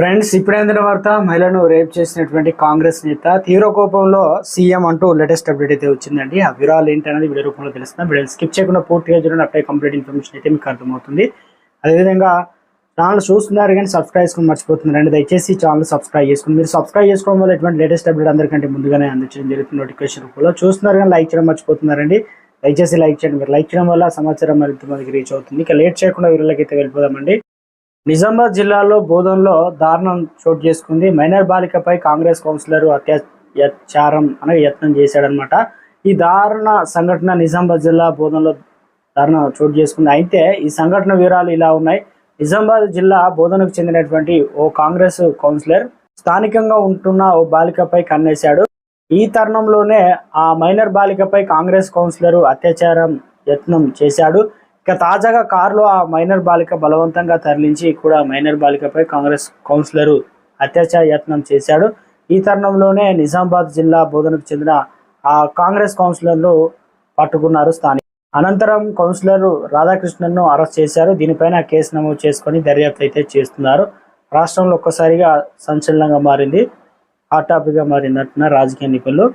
Friends ఇప్పుడైన వార్త మహిళను rape చేసినటువంటి కాంగ్రెస్ నేత తీవ్ర కోపంలో సీఎం అంటూ లేటెస్ట్ అప్డేట్ అయితే వచ్చిందండి. ఆ వివరాలు ఏంటనేది వీడియో రూపంలో తెలుస్తుంది. వీడియో స్కిప్ చేయకుండా పూర్తిగా చూడండి అప్పుడే కంప్లీట్ ఇన్ఫర్మేషన్ అయితే మీకు అర్థమవుతుంది. అదేవిధంగా ఛానల్ చూస్తున్నారు కానీ సబ్స్క్రైబ్ చేసుకుని మర్చిపోతున్నారండి దయచేసి ఛానల్ సబ్స్క్రైబ్ చేసుకుని మీరు సబ్స్క్రైబ్ చేసుకోవడం వల్ల ఎటువంటి లేటెస్ట్ అప్డేట్ అందరికంటే ముందుగానే అందించడం జరుగుతుంది నోటిఫికేషన్ రూపంలో. చూస్తున్నారు కానీ లైక్ చేయడం మర్చిపోతున్నారండి దయచేసి లైక్ చేయండి. మీరు లైక్ చేయడం వల్ల సమాచారం మరింత మందికి రీచ్ అవుతుంది. ఇక లేట్ చేయకుండా వీళ్ళకి అయితే వెళ్ళిపోదామండి. నిజామాబాద్ జిల్లాలో బోధనలో దారుణం చోటు చేసుకుంది. మైనర్ బాలికపై కాంగ్రెస్ కౌన్సిలర్ అత్యాచారం అనగా యత్నం చేశాడనమాట ఈ దారుణ సంఘటన నిజామాబాద్ జిల్లా బోధనలో దారుణం చోటు చేసుకుంది. అయితే ఈ సంఘటన వివరాలు ఇలా ఉన్నాయి. నిజామాబాద్ జిల్లా బోధనకు చెందినటువంటి ఓ కాంగ్రెస్ కౌన్సిలర్ స్థానికంగా ఉంటున్న ఓ బాలికపై కన్నేశాడు. ఈ తరుణంలోనే ఆ మైనర్ బాలికపై కాంగ్రెస్ కౌన్సిలర్ అత్యాచారం యత్నం చేశాడు. ఇక తాజాగా కారులో ఆ మైనర్ బాలిక బలవంతంగా తరలించి కూడా మైనర్ బాలికపై కాంగ్రెస్ కౌన్సిలర్ అత్యాచార యత్నం చేశాడు. ఈ తరుణంలోనే నిజామాబాద్ జిల్లా బోధనకు చెందిన ఆ కాంగ్రెస్ కౌన్సిలర్లు పట్టుకున్నారు స్థానిక అనంతరం కౌన్సిలర్ రాధాకృష్ణన్ను అరెస్ట్ చేశారు. దీనిపైన కేసు నమోదు చేసుకొని దర్యాప్తు అయితే చేస్తున్నారు. రాష్ట్రంలో ఒక్కసారిగా సంచలనంగా మారింది. హాట్ టాపిక్గా మారిందంటున్నారు రాజకీయ నిపుణులు.